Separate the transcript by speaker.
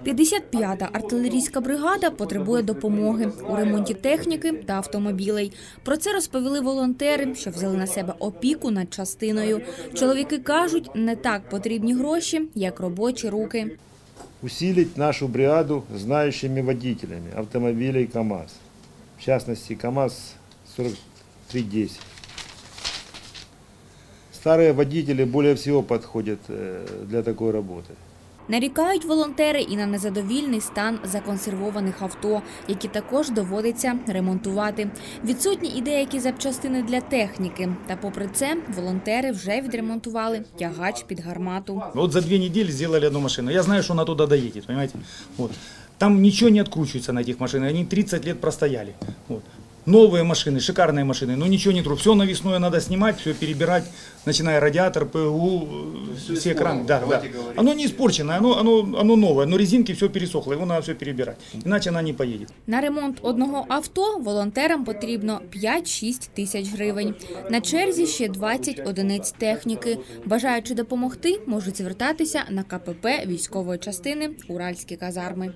Speaker 1: 55-та артилерійська бригада потребує допомоги у ремонті техніки та автомобілей. Про це розповіли волонтери, що взяли на себе опіку над частиною. Чоловіки кажуть, не так потрібні гроші, як робочі руки.
Speaker 2: усилить нашу бригаду знающими водителями автомобилей КАМАЗ. В частности, КАМАЗ 4310. Старые водители более всего подходят э, для такой работы.
Speaker 1: Нарікають волонтери і на незадовільний стан законсервованих авто, які також доводиться ремонтувати. Відсутні і деякі запчастини для техніки. Та попри це, волонтери вже відремонтували тягач під гармату.
Speaker 3: Вот за две недели сделали одну машину. Я знаю, что она туда доедет, понимаете? Вот. Там ничего не откручивается на этих машинах. Они 30 лет простояли. Новые машины, шикарные машины, но ничего не тру. Все навесное надо снимать, все перебирать, начиная радиатор, ПУ, все, все экраны. Да, да. Оно не испорченное, оно, оно, оно новое, но резинки все пересохло, его надо все перебирать. Иначе она не поедет.
Speaker 1: На ремонт одного авто волонтерам потрібно 5-6 тисяч гривень. На черзі ще 20 одиниць техніки. Бажаючи допомогти, можуть звертатися на КПП військової частини Уральські казарми.